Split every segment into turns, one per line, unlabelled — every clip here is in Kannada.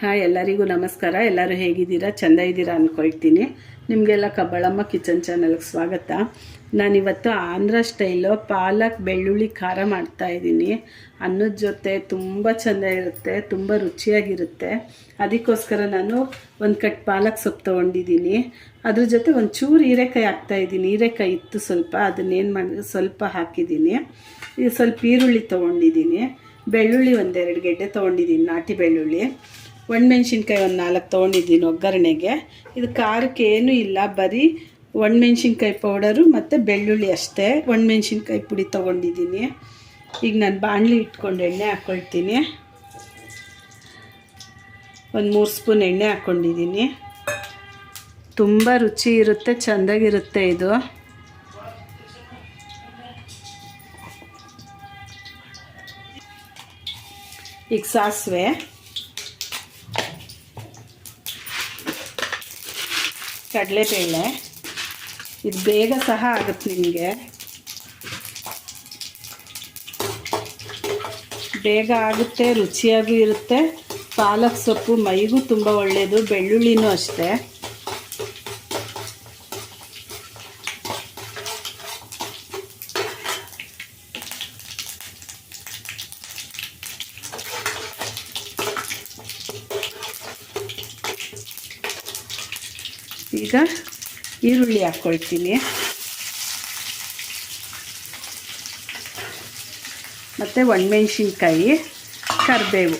ಹಾಯ್, ಎಲ್ಲರಿಗೂ ನಮಸ್ಕಾರ. ಎಲ್ಲರೂ ಹೇಗಿದ್ದೀರಾ? ಚೆಂದ ಇದ್ದೀರಾ ಅಂದ್ಕೊಳ್ತೀನಿ ನಿಮಗೆಲ್ಲ ಕಬ್ಬಳಮ್ಮ ಕಿಚನ್ ಚಾನಲ್ಗೆ ಸ್ವಾಗತ. ನಾನಿವತ್ತು ಆಂಧ್ರ ಸ್ಟೈಲು ಪಾಲಕ್ ಬೆಳ್ಳುಳ್ಳಿ ಖಾರ ಮಾಡ್ತಾ ಇದ್ದೀನಿ. ಅನ್ನದ ಜೊತೆ ತುಂಬ ಚೆಂದ ಇರುತ್ತೆ, ತುಂಬ ರುಚಿಯಾಗಿರುತ್ತೆ. ಅದಕ್ಕೋಸ್ಕರ ನಾನು ಒಂದು ಕಟ್ ಪಾಲಕ್ ಸೊಪ್ಪು ತೊಗೊಂಡಿದ್ದೀನಿ. ಅದ್ರ ಜೊತೆ ಒಂದು ಚೂರು ಹೀರೆಕಾಯಿ ಹಾಕ್ತಾ ಇದ್ದೀನಿ. ಹೀರೆಕಾಯಿ ಇತ್ತು ಸ್ವಲ್ಪ, ಅದನ್ನೇನು ಮಾಡಿ, ಸ್ವಲ್ಪ ಹಾಕಿದ್ದೀನಿ. ಸ್ವಲ್ಪ ಈರುಳ್ಳಿ ತೊಗೊಂಡಿದ್ದೀನಿ. ಬೆಳ್ಳುಳ್ಳಿ ಒಂದೆರಡು ಗೆಡ್ಡೆ ತೊಗೊಂಡಿದ್ದೀನಿ, ನಾಟಿ ಬೆಳ್ಳುಳ್ಳಿ. ಒಣಮೆಣ್ಸಿನ್ಕಾಯಿ ಒಂದು ನಾಲ್ಕು ತೊಗೊಂಡಿದ್ದೀನಿ ಒಗ್ಗರಣೆಗೆ. ಇದು ಖಾರಕ್ಕೆ ಏನೂ ಇಲ್ಲ, ಬರೀ ಒಣಮೆಣ್ಸಿನ್ಕಾಯಿ ಪೌಡರು ಮತ್ತು ಬೆಳ್ಳುಳ್ಳಿ ಅಷ್ಟೇ. ಒಣಮೆಣ್ಸಿನ್ಕಾಯಿ ಪುಡಿ ತೊಗೊಂಡಿದ್ದೀನಿ. ಈಗ ನಾನು ಬಾಣಲಿ ಇಟ್ಕೊಂಡು ಎಣ್ಣೆ ಹಾಕ್ಕೊಳ್ತೀನಿ ಒಂದು ಮೂರು ಸ್ಪೂನ್ ಎಣ್ಣೆ ಹಾಕ್ಕೊಂಡಿದ್ದೀನಿ ತುಂಬ ರುಚಿ ಇರುತ್ತೆ, ಚೆಂದಾಗಿರುತ್ತೆ ಇದು. ಈಗ ಸಾಸಿವೆ. ಕಡಲೆಬೇಳೆ. ಇದು ಬೇಗ ಸಹ ಆಗುತ್ತೆ ನಿಮಗೆ. ಬೇಗ ಆಗುತ್ತೆ, ರುಚಿಯಾಗೂ ಇರುತ್ತೆ. ಪಾಲಕ್ ಸೊಪ್ಪು, ಮೈಗೂ ತುಂಬ ಒಳ್ಳೆಯದು ಬೆಳ್ಳುಳ್ಳಿನೂ ಅಷ್ಟೇ. ಈಗ ಈರುಳ್ಳಿ ಹಾಕ್ಕೊಳ್ತೀನಿ. ಮತ್ತು ಒಣಮೆಣ್ಸಿನ್ಕಾಯಿ, ಕರಿಬೇವು.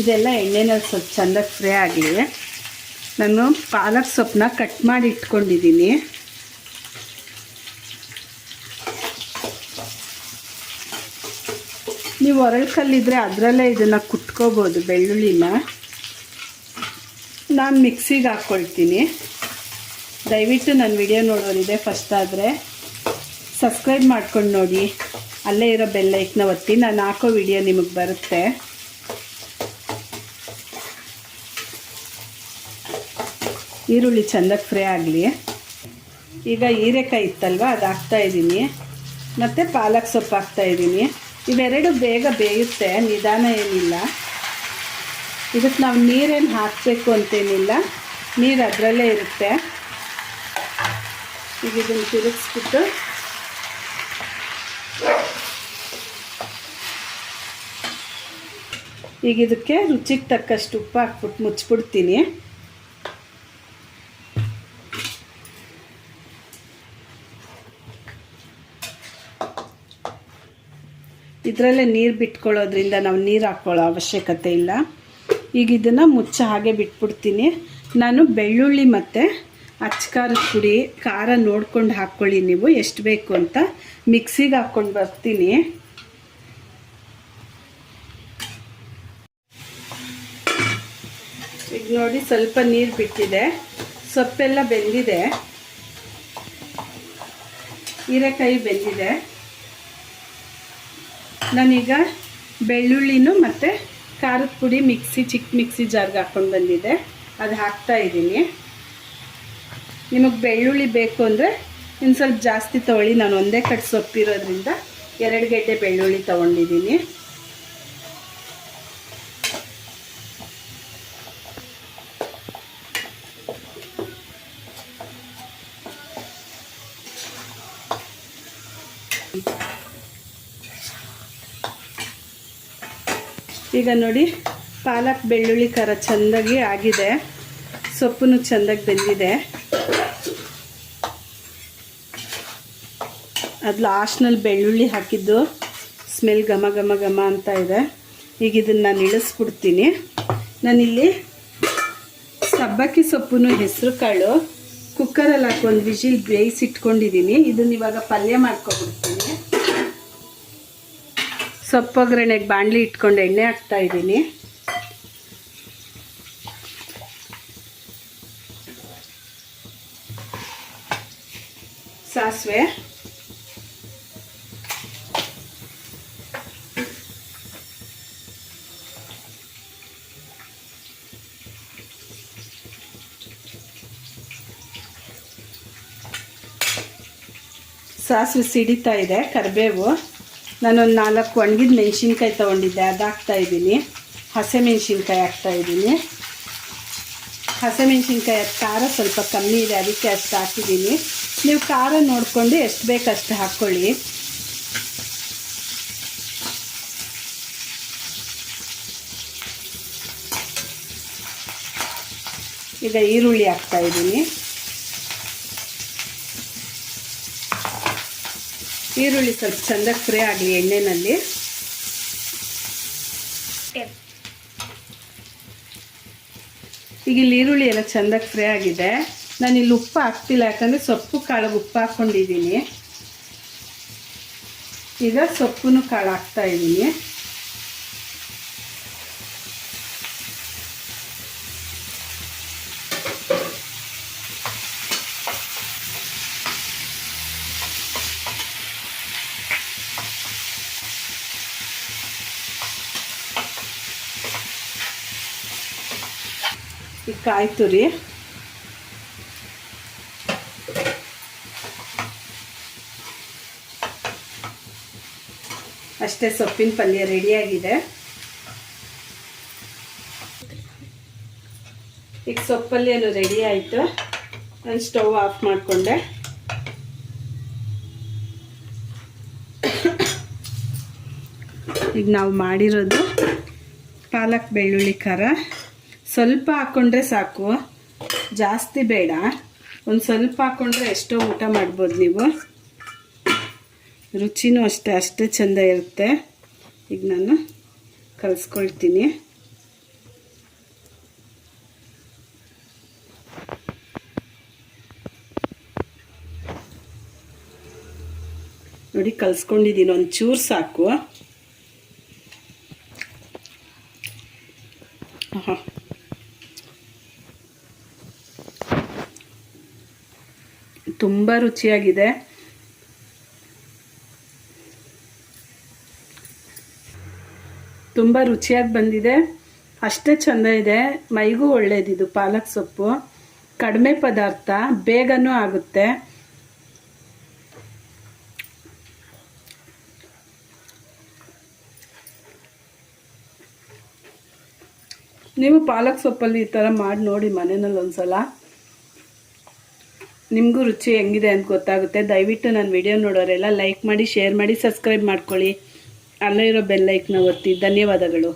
ಇದೆಲ್ಲ ಎಣ್ಣೆನಲ್ಲಿ ಸ್ವಲ್ಪ ಚೆಂದ ಫ್ರೈ ಆಗಲಿ. ನಾನು ಪಾಲಕ್ ಸೊಪ್ಪನ್ನ ಕಟ್ ಮಾಡಿ ಇಟ್ಕೊಂಡಿದ್ದೀನಿ. ನೀವು ಒರಳ್ಕಲ್ಲಿದ್ರೆ ಅದರಲ್ಲೇ ಇದನ್ನು ಕುಟ್ಕೋಬೋದು ಬೆಳ್ಳುಳ್ಳಿನ. ನಾನು ಮಿಕ್ಸಿಗೆ ಹಾಕ್ಕೊಳ್ತೀನಿ ದಯವಿಟ್ಟು ನನ್ನ ವಿಡಿಯೋ ನೋಡೋರಿದೆ ಫಸ್ಟ್ ಆದರೆ. ಸಬ್ಸ್ಕ್ರೈಬ್ ಮಾಡ್ಕೊಂಡು ನೋಡಿ. ಅಲ್ಲೇ ಇರೋ ಬೆಲ್ಲೈಕ್ನ ಒತ್ತಿ. ನಾನು ಹಾಕೋ ವಿಡಿಯೋ ನಿಮಗೆ ಬರುತ್ತೆ. ಈರುಳ್ಳಿ ಚೆಂದಕ್ಕೆ ಫ್ರೈ ಆಗಲಿ. ಈಗ ಹೀರೆಕಾಯಿ ಇತ್ತಲ್ವ, ಅದು ಹಾಕ್ತಾಯಿದ್ದೀನಿ ಮತ್ತು ಪಾಲಕ್ ಸೊಪ್ಪು ಹಾಕ್ತಾಯಿದ್ದೀನಿ ಇವೆರಡು ಬೇಗ ಬೇಯುತ್ತೆ, ನಿಧಾನ ಏನಿಲ್ಲ. ಇದಕ್ಕೆ ನಾವು ನೀರೇನು ಹಾಕಬೇಕು ಅಂತೇನಿಲ್ಲ. ನೀರು ಅದರಲ್ಲೇ ಇರುತ್ತೆ. ಈಗ ಇದನ್ನು ತಿರುಗಿಸ್ಬಿಟ್ಟು ಈಗ ಇದಕ್ಕೆ ರುಚಿಗೆ ತಕ್ಕಷ್ಟು ಉಪ್ಪು ಹಾಕ್ಬಿಟ್ಟು ಮುಚ್ಚಿಬಿಡ್ತೀನಿ ಇದರಲ್ಲೇ ನೀರು ಬಿಟ್ಕೊಳ್ಳೋದ್ರಿಂದ ನಾವು ನೀರು ಹಾಕ್ಕೊಳ್ಳೋ ಅವಶ್ಯಕತೆ ಇಲ್ಲ. ಈಗ ಇದನ್ನು ಮುಚ್ಚ ಹಾಗೆ ಬಿಟ್ಬಿಡ್ತೀನಿ. ನಾನು ಬೆಳ್ಳುಳ್ಳಿ ಮತ್ತು ಅಚ್ಕಾರದ ಪುಡಿ, ಖಾರ ನೋಡ್ಕೊಂಡು ಹಾಕ್ಕೊಳ್ಳಿ ನೀವು, ಎಷ್ಟು ಬೇಕು ಅಂತ. ಮಿಕ್ಸಿಗೆ ಹಾಕ್ಕೊಂಡು ಬರ್ತೀನಿ. ಈಗ ನೋಡಿ ಸ್ವಲ್ಪ ನೀರು ಬಿಟ್ಟಿದೆ. ಸೊಪ್ಪೆಲ್ಲ ಬೆಂದಿದೆ. ಹೀರೆಕಾಯಿ ಬೆಂದಿದೆ. ನಾನೀಗ ಬೆಳ್ಳುಳ್ಳಿನೂ ಮತ್ತು ಖಾರದ ಪುಡಿ ಮಿಕ್ಸಿ, ಚಿಕ್ಕ ಮಿಕ್ಸಿ ಜಾರ್ಗೆ ಹಾಕ್ಕೊಂಡು ಬಂದಿದೆ. ಅದು ಹಾಕ್ತಾ ಇದ್ದೀನಿ. ನಿಮಗೆ ಬೆಳ್ಳುಳ್ಳಿ ಬೇಕು ಅಂದರೆ ಇನ್ನು ಸ್ವಲ್ಪ ಜಾಸ್ತಿ ತೊಳಿ ನಾನು ಒಂದೇ ಕಟ್ ಸೊಪ್ಪಿರೋದ್ರಿಂದ ಎರಡು ಗೆಡ್ಡೆ ಬೆಳ್ಳುಳ್ಳಿ ತೊಗೊಂಡಿದ್ದೀನಿ. ಈಗ ನೋಡಿ, ಪಾಲಕ್ ಬೆಳ್ಳುಳ್ಳಿ ಖಾರ ಚೆಂದಾಗಿ ಆಗಿದೆ. ಸೊಪ್ಪು ಚೆಂದಾಗಿ ಬೆಂದಿದೆ. ಅದು ಲಾಸ್ಟ್ನಲ್ಲಿ ಬೆಳ್ಳುಳ್ಳಿ ಹಾಕಿದ್ದು. ಸ್ಮೆಲ್ ಘಮ ಘಮ ಘಮ ಅಂತ ಇದೆ. ಈಗ ಇದನ್ನು ನಾನು ಇಳಿಸ್ಬಿಡ್ತೀನಿ. ನಾನಿಲ್ಲಿ ಸಬ್ಬಕ್ಕಿ ಸೊಪ್ಪು ಹೆಸರು ಕಾಳು. ಕುಕ್ಕರಲ್ಲಿ ಹಾಕೊಂಡು ವಿಜಿಲ್ ಬೇಯಿಸಿಟ್ಕೊಂಡಿದ್ದೀನಿ ಇದನ್ನ ಇವಾಗ ಪಲ್ಯ ಮಾಡ್ಕೊಬಿಡ್ತೀನಿ. ಸೊಪ್ಪೊಗ್ಗರಣೆಗೆ ಬಾಣಲಿ ಇಟ್ಕೊಂಡು ಎಣ್ಣೆ ಹಾಕ್ತಾ ಇದ್ದೀನಿ. ಸಾಸಿವೆ. ಸಾಸಿವೆ ಸಿಡಿತಾ ಇದೆ ಕರಿಬೇವು. ನಾನೊಂದು ನಾಲ್ಕು ಒಣಗಿದ ಮೆಣಸಿನ್ಕಾಯಿ ತೊಗೊಂಡಿದ್ದೆ, ಅದು ಹಾಕ್ತಾ ಇದ್ದೀನಿ. ಹಸೆ ಮೆಣಸಿನ್ಕಾಯಿ ಹಾಕ್ತಾ ಇದ್ದೀನಿ. ಹಸೆ ಮೆಣಸಿನ್ಕಾಯಿ ಅದು ಖಾರ ಸ್ವಲ್ಪ ಕಮ್ಮಿ ಇದೆ, ಅದಕ್ಕೆ ಅಷ್ಟು ಹಾಕಿದ್ದೀನಿ. ನೀವು ಖಾರ ನೋಡಿಕೊಂಡು ಎಷ್ಟು ಬೇಕು ಅಷ್ಟು ಹಾಕ್ಕೊಳ್ಳಿ ಈಗ ಈರುಳ್ಳಿ ಹಾಕ್ತಾ ಈರುಳ್ಳಿ ಸ್ವಲ್ಪ ಚೆಂದಾಗಿ ಫ್ರೈ ಆಗಲಿ ಎಣ್ಣೆನಲ್ಲಿ. ಈಗ ಇಲ್ಲಿ ಈರುಳ್ಳಿ ಎಲ್ಲ ಚೆಂದಾಗಿ ಫ್ರೈ ಆಗಿದೆ. ನಾನು ಇಲ್ಲಿ ಉಪ್ಪು ಹಾಕ್ತಿಲ್ಲ, ಯಾಕಂದರೆ ಸೊಪ್ಪು ಕಾಳಿಗೆ ಉಪ್ಪು ಹಾಕ್ಕೊಂಡಿದ್ದೀನಿ ಈಗ ಸೊಪ್ಪು ಕಾಳು ಹಾಕ್ತಾ ಇದ್ದೀನಿ. ಈಗ ಕಾಯಿ ತುರಿ ಅಷ್ಟೇ ಸೊಪ್ಪಿನ ಪಲ್ಯ ರೆಡಿಯಾಗಿದೆ ಈಗ ಸೊಪ್ಪಲ್ಯನು ರೆಡಿ ಆಯಿತು. ನಾನು ಸ್ಟವ್ ಆಫ್ ಮಾಡಿಕೊಂಡೆ. ಈಗ ನಾವು ಮಾಡಿರೋದು ಪಾಲಕ್ ಬೆಳ್ಳುಳ್ಳಿ ಖಾರ. ಸ್ವಲ್ಪ ಹಾಕ್ಕೊಂಡ್ರೆ ಸಾಕು. ಜಾಸ್ತಿ ಬೇಡ. ಒಂದು ಸ್ವಲ್ಪ ಹಾಕ್ಕೊಂಡ್ರೆ ಎಷ್ಟೋ ಊಟ ಮಾಡ್ಬೋದು ನೀವು. ರುಚಿನೂ ಅಷ್ಟೇ ಅಷ್ಟೇ ಚೆಂದ ಇರುತ್ತೆ. ಈಗ ನಾನು ಕಲಿಸ್ಕೊಳ್ತೀನಿ. ನೋಡಿ ಕಲಿಸ್ಕೊಂಡಿದ್ದೀನಿ ಒಂದು ಚೂರು ಸಾಕು. ತುಂಬ ರುಚಿಯಾಗಿದೆ. ತುಂಬ ರುಚಿಯಾಗಿ ಬಂದಿದೆ. ಅಷ್ಟೇ ಚೆಂದ ಇದೆ. ಮೈಗೂ ಒಳ್ಳೇದಿದು ಪಾಲಕ್ ಸೊಪ್ಪು. ಕಡಿಮೆ ಪದಾರ್ಥ, ಬೇಗನೂ ಆಗುತ್ತೆ. ನೀವು ಪಾಲಕ್ ಸೊಪ್ಪಲ್ಲಿ ಈ ಥರ ಮಾಡಿ ನೋಡಿ ಮನೆಯಲ್ಲಿ ಒಂದ್ಸಲ. ನಿಮಗೂ ರುಚಿ ಹೆಂಗಿದೆ ಅಂತ ಗೊತ್ತಾಗುತ್ತೆ. ದಯವಿಟ್ಟು ನನ್ನ ವಿಡಿಯೋ ನೋಡೋರೆಲ್ಲ ಲೈಕ್ ಮಾಡಿ ಶೇರ್ ಮಾಡಿ ಸಬ್ಸ್ಕ್ರೈಬ್ ಮಾಡ್ಕೊಳ್ಳಿ. ಅಲ್ಲೇ ಇರೋ ಬೆಲ್ಲೈಕ್ನ ಒತ್ತಿ. ಧನ್ಯವಾದಗಳು.